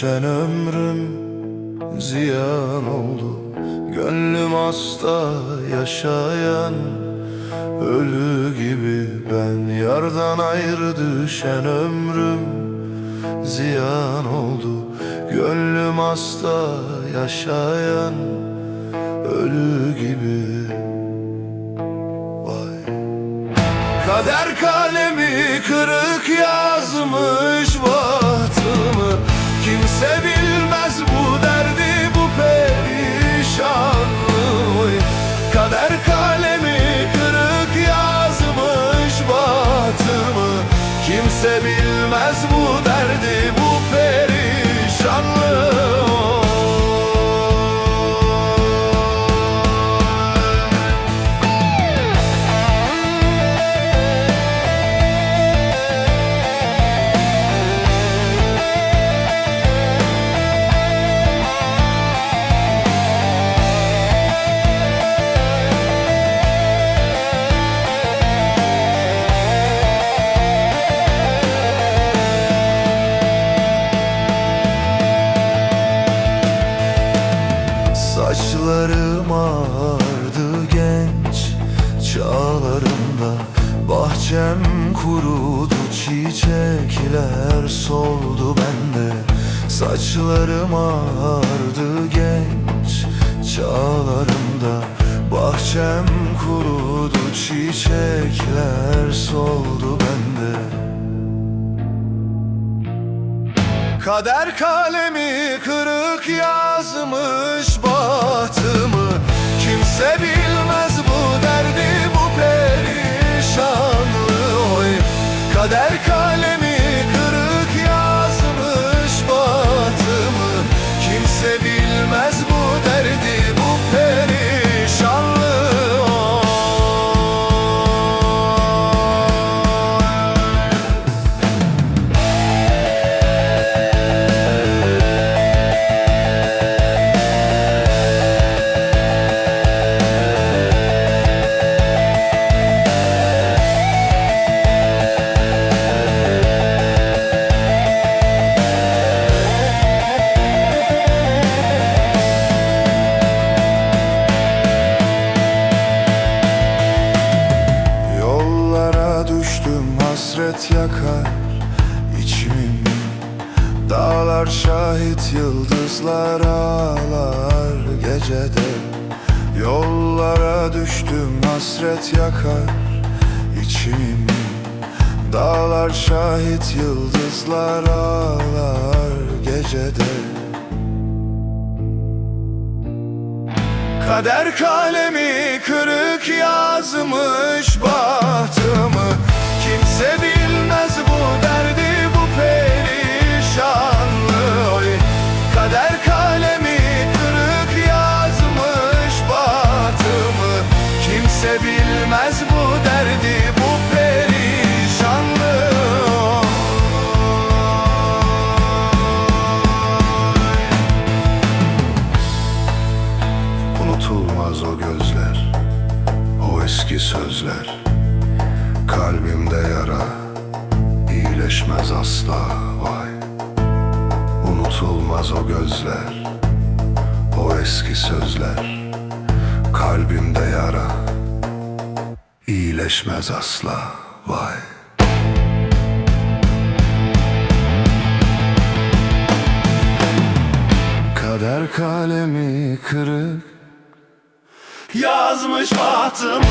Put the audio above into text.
Geçen ömrüm ziyan oldu. Gönlüm hasta yaşayan Ölü gibi. Ben yardan ayrı düşen ömrüm Ziyan oldu. Gönlüm hasta yaşayan Ölü gibi. Vay. Kader kalemi kırık yazmış. Saçlarım ağardı genç çağlarımda Bahçem kurudu çiçekler soldu bende. Saçlarım ağardı genç çağlarımda Bahçem kurudu çiçekler soldu bende. Kader kalemi kırık yazmış bahtımı yakar içimi Dağlar şahit yıldızlar ağlar. Gecede Yollara düştüm hasret yakar içimi Dağlar şahit yıldızlar ağlar. Gecede Kader kalemi kırık yazmış bahtımı Kimse bilmez bu derdi bu perişanlığı. Kader kalemi kırık yazmış bahtımı Kimse bilmez bu derdi bu perişanlığı. Unutulmaz o gözler O eski sözler Kalbimde yara iyileşmez asla vay. Unutulmaz o gözler O eski sözler. Kalbimde yara iyileşmez asla vay. Kader kalemi kırık Yazmış bahtımı